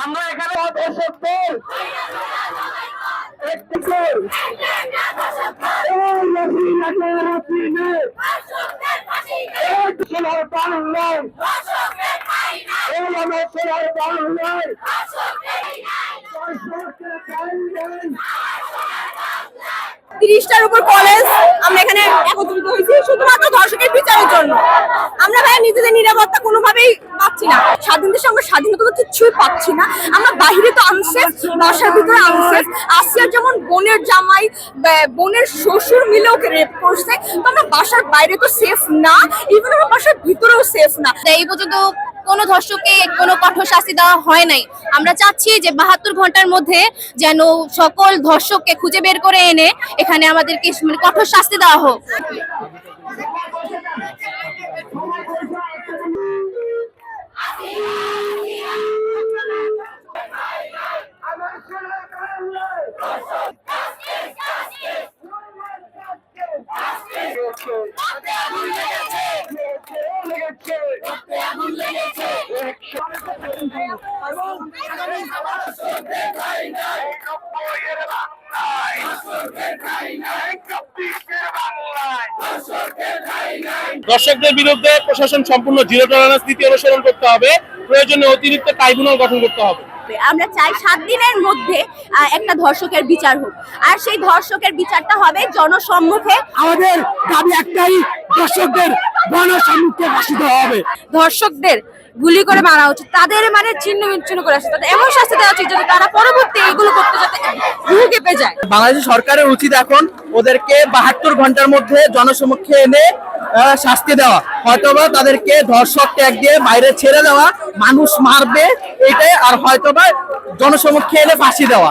আমরা এখানে অদর্শকদের বাংলায় বাংলায় তিরিশটার উপর কলেজ আমরা এখানে একত্রিত হয়েছি, শুধুমাত্র ধর্ষকের বিচারের জন্য। আমরা ভাই নিজেদের নিরাপত্তা কোনোভাবেই পাচ্ছি না। স্বাধীন দেশে আমরা স্বাধীনতা তো কিচ্ছুই পাচ্ছি না। আমরা বাহিরে তো আনসেফ বাসার ভিতরে আনসেফ আসিয়ার যেমন বোনের জামাই বোনের শ্বশুর মিলে ওকে রেপ করছে। তো আমরা বাসার বাইরে তো সেফ না ইভেন আমরা বাসার ভিতরেও সেফ না। এই পর্যন্ত কোনো ধর্ষককে কোনো কঠোর শাস্তি দেওয়া হয় নাই। আমরা চাচ্ছি যে বাহাত্তর ঘণ্টার মধ্যে যেন সকল ধর্ষককে খুঁজে বের করে এনে এখানে আমাদেরকে মানে কঠোর শাস্তি দেওয়া হোক। আমার সোনার বাংলায় দর্শকদের বিরুদ্ধে প্রশাসন সম্পূর্ণ জিরো টলারেন্স নীতি অনুসরণ করতে হবে। প্রয়োজনে অতিরিক্ত ট্রাইব্যুনাল গঠন করতে হবে। আমরা চাই সাত দিনের মধ্যে আহ, একটা ধর্ষকের বিচার হোক। আর সেই ধর্ষকের বিচারটা হবে জনসম্মুখে। আমাদের দাবি একটাই দর্শকদের গণসম্মুখে দেওয়া হবে। ধর্ষকদের গুলি করে মারা উচিত তাদের মানে ছিন্ন বিচ্ছিন্ন করে আসছে তাদের এমন শাস্তি দেওয়া উচিত যাতে তারা পরবর্তী এগুলো করতে যাতে রুহ কেঁপে যায়। বাংলাদেশ সরকারের উচিত এখন ওদেরকে বাহাত্তর ঘণ্টার মধ্যে জনসমক্ষে এনে শাস্তি দেওয়া। হয়তোবা তাদেরকে ধর্ষক ট্যাগ দিয়ে বাইরে ছেড়ে দেওয়া মানুষ মারবে এটাই আর হয়তোবা জনসমক্ষে এনে ফাঁসি দেওয়া।